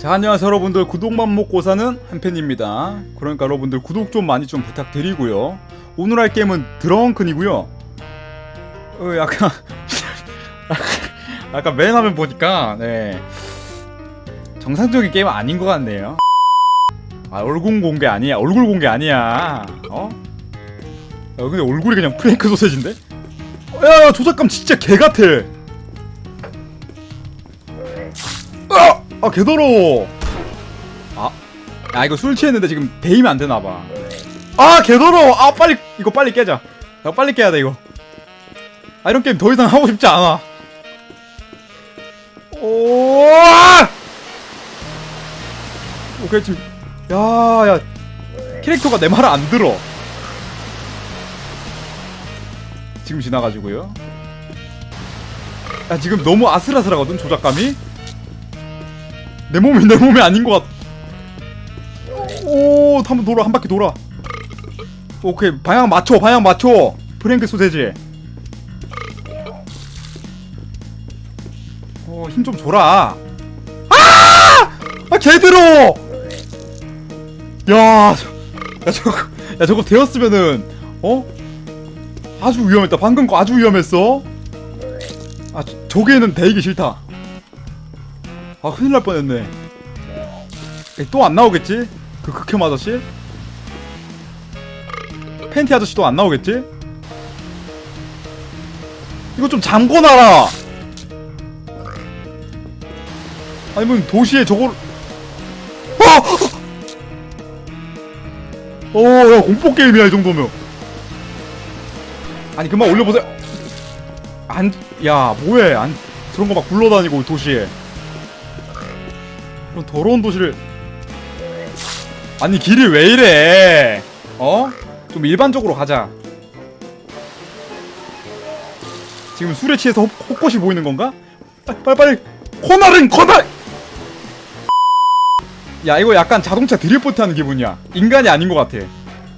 자 안녕하세요 여러분들. 구독만 먹고 사는 한팬입니다. 그러니까 여러분들 구독 좀 많이 좀 부탁드리고요. 오늘 할 게임은 드렁큰이고요. 어 약간 약간 맨 화면 보니까 네. 정상적인 게임 아닌 것 같네요. 아 얼굴 공개 아니야. 얼굴 공개 아니야. 어? 야 근데 얼굴이 그냥 프랭크 소세지인데? 야 조작감 진짜 개같아 아! 개더러워 아, 야 이거 술 취했는데 지금 데이면 안 되나 봐. 아 개더러워. 아 빨리 이거 빨리 깨자. 야 빨리 깨야 돼 이거. 아 이런 게임 더 이상 하고 싶지 않아. 오! 오케이 지금 야야 캐릭터가 내 말을 안 들어. 지금 지나가지고요. 야 지금 너무 아슬아슬하거든 조작감이. 내 몸이 내 몸이 아닌 것 같. 오, 한번 돌아 한 바퀴 돌아. 오케이 방향 맞춰 방향 맞춰. 프랭크 소세지. 어, 힘 좀 줘라. 아! 아, 개들어. 야, 저, 야 저거, 야 저거 되었으면은 어? 아주 위험했다. 방금 거 아주 위험했어. 아, 저- 저기에는 대기 싫다. 아 큰일 날 뻔했네 또 안 나오겠지? 그 극혐 아저씨? 팬티 아저씨 또안 나오겠지? 이거 좀 잠궈놔라 아니면 도시에 저걸 어! 어, 야, 공포 게임이야, 이 정도면. 아니, 그만 올려보세요. 안, 야, 뭐해. 안, 저런 거 막 굴러다니고, 도시에. 그런 더러운 도시를. 아니 길이 왜 이래? 어? 좀 일반적으로 가자. 지금 술에 취해서 헛- 헛것이 보이는 건가? 빨리 빨리. 코너링 코너 야 이거 약간 자동차 드리프트 하는 기분이야. 인간이 아닌 것 같아.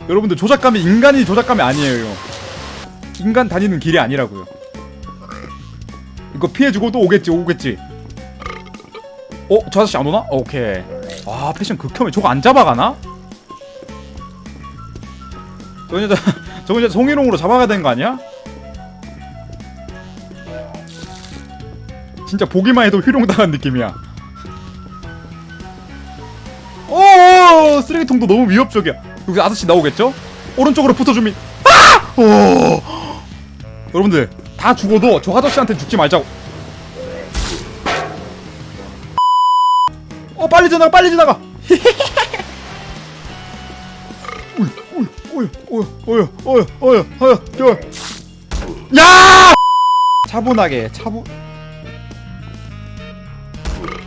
여러분들 조작감이 인간이 조작감이 아니에요. 인간 다니는 길이 아니라고요. 이거 피해주고 또 오겠지 오겠지 어? 저 아저씨 안 오나? 오케이 아 패션 극혐해 저거 안 잡아가나? 저거 이제 저거 이제 송이롱으로 잡아가야 되는 거 아니야? 진짜 보기만 해도 희롱당한 느낌이야 오 쓰레기통도 너무 위협적이야 여기 아저씨 나오겠죠? 오른쪽으로 붙어주면 아! 오 여러분들 다 죽어도 저 아저씨한테 죽지 말자고 빨리 지나가 빨리 지나가. 야! 차분하게 차분.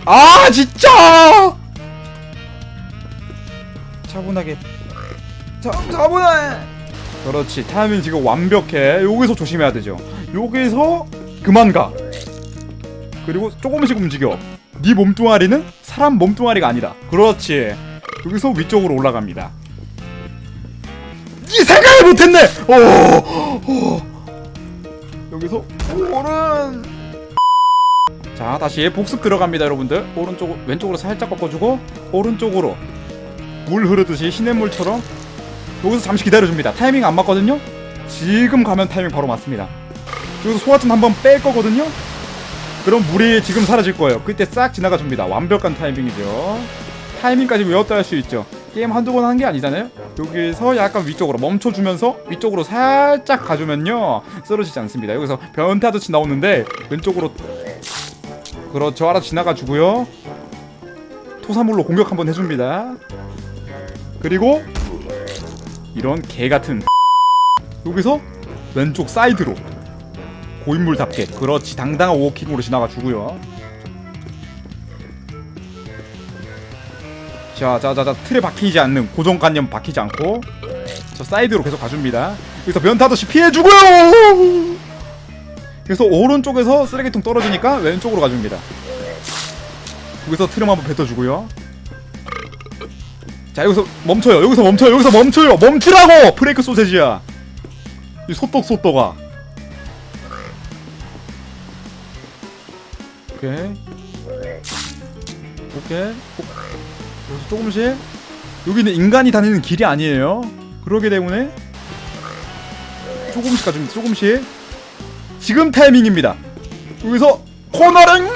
아 진짜! 차분하게. 차, 차분해! 그렇지 타이밍 지금 완벽해. 여기서 조심해야 되죠. 여기서 그만 가. 그리고 조금씩 움직여. 네 몸뚱아리는 사람 몸뚱아리가 아니다. 그렇지. 여기서 위쪽으로 올라갑니다. 이 생각을 못했네! 오, 오. 여기서 오른 자 다시 복습 들어갑니다 여러분들. 오른쪽 왼쪽으로 살짝 꺾어주고 오른쪽으로 물 흐르듯이 시냇물처럼 여기서 잠시 기다려줍니다. 타이밍 안 맞거든요? 지금 가면 타이밍 바로 맞습니다. 여기서 소화전 한번 뺄 거거든요 그럼 물이 지금 사라질 거예요. 그때 싹 지나가 줍니다. 완벽한 타이밍이죠. 타이밍까지 외웠다 할 수 있죠. 게임 한두 번 한 게 아니잖아요. 여기서 약간 위쪽으로 멈춰주면서 위쪽으로 살짝 가주면요 쓰러지지 않습니다. 여기서 변태 아저씨 나오는데 왼쪽으로 그렇죠 알아 지나가 주고요. 토사물로 공격 한번 해줍니다. 그리고 이런 개 같은 여기서 왼쪽 사이드로 고인물답게 그렇지. 당당한 워킹으로 지나가 주고요. 자 자 자 자 틀에 박히지 않는 고정관념 박히지 않고 저 사이드로 계속 가줍니다. 여기서 변타듯이 피해주고요! 그래서 오른쪽에서 쓰레기통 떨어지니까 왼쪽으로 가줍니다. 여기서 트름 한번 뱉어주고요. 자 여기서 멈춰요. 여기서 멈춰요. 여기서 멈춰요. 멈추라고! 브레이크 소세지야. 이 소떡 소떡아 오케이 오케이. 조- 여기서 조금씩. 여기는 인간이 다니는 길이 아니에요. 그러기 때문에 조금씩 가줍니다. 조금씩. 지금 타이밍입니다. 여기서 코너링.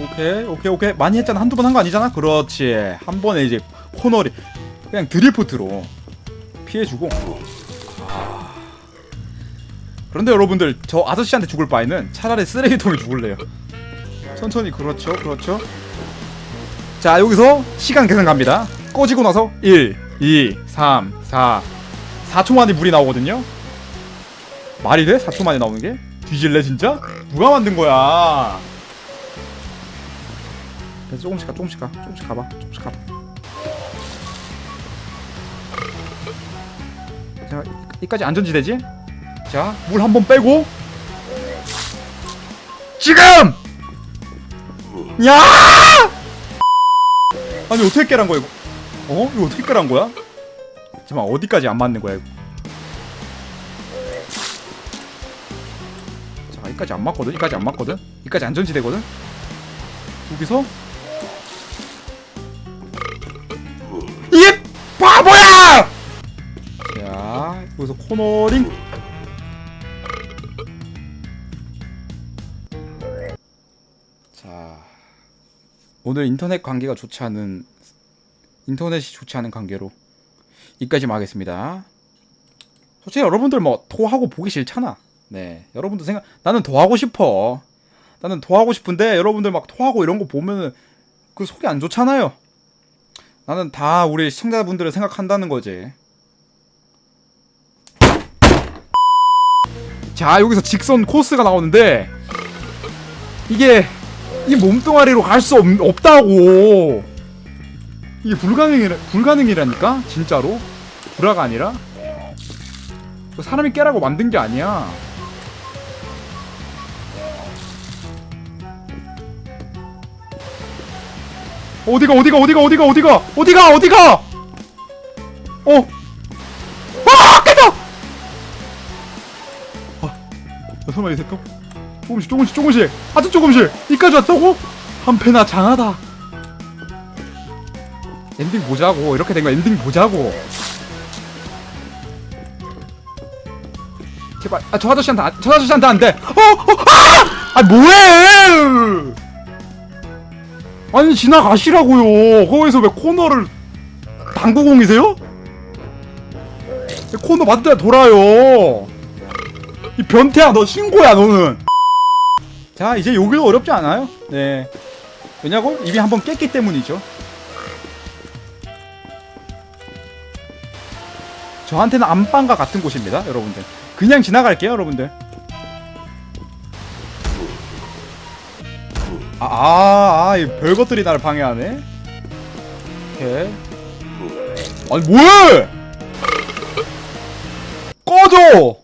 오케이, 오케이, 오케이. 많이 했잖아. 한두 번 한 거 아니잖아. 그렇지. 한 번에 이제 코너링. 그냥 드리프트로 피해주고. 아. 그런데 여러분들 저 아저씨한테 죽을 바에는 차라리 쓰레기통에 죽을래요. 천천히 그렇죠, 그렇죠. 자 여기서 시간 계산 갑니다. 꺼지고 나서 1, 2, 3, 4, 4초 만에 물이 나오거든요. 말이 돼? 4초 만에 나오는 게? 뒤질래 진짜? 누가 만든 거야? 그래서 조금씩 가, 조금씩 가, 조금씩 가봐, 조금씩 가봐. 자, 이- 이까지 안전지대지? 자, 물 한 번 빼고 지금! 야! 아니 어떻게 깨란 거야 이거? 어? 이거 어떻게 깨란 거야? 잠깐 어디까지 안 맞는 거야 이거? 자, 이까지 안 맞거든. 이까지 안 맞거든. 이까지 안전지대거든. 여기서 이 바보야! 자, 여기서 코너링. 오늘 인터넷 관계가 좋지 않은 인터넷이 좋지 않은 관계로 이까지만 하겠습니다. 솔직히 여러분들 뭐 토하고 보기 싫잖아. 네, 여러분들 생각 나는 토하고 싶어. 나는 토하고 싶은데 여러분들 막 토하고 이런 거 보면은 그 속이 안 좋잖아요. 나는 다 우리 시청자분들을 생각한다는 거지. 자, 여기서 직선 코스가 나오는데 이게 이 몸뚱아리로 갈 수 없다고. 이게 불가능이라 불가능이라니까 진짜로 불화가 아니라 그 사람이 깨라고 만든 게 아니야. 어디가 어디가 어디가 어디가 어디가 어디가 어디가 어. 아 깨져. 아, 설마 이 새끼 조금씩 조금씩 조금씩 아주 조금씩 이까지 왔다고? 한 패나 장하다. 엔딩 보자고 이렇게 된 거 엔딩 보자고. 제발 아 저 아저씨한테 안- 저 아저씨한테 안 돼. 어, 어, 아! 아 뭐해? 아니 지나가시라고요. 거기서 왜 코너를 당구공이세요? 코너 때 돌아요. 이 변태야 너 신고야 너는. 자 이제 여기도 어렵지 않아요? 네. 왜냐고? 이미 한번 깼기 때문이죠. 저한테는 안방과 같은 곳입니다, 여러분들. 그냥 지나갈게요, 여러분들. 아, 아, 아, 이 별것들이 나를 방해하네. 오케이. 아니, 뭐해! 꺼져!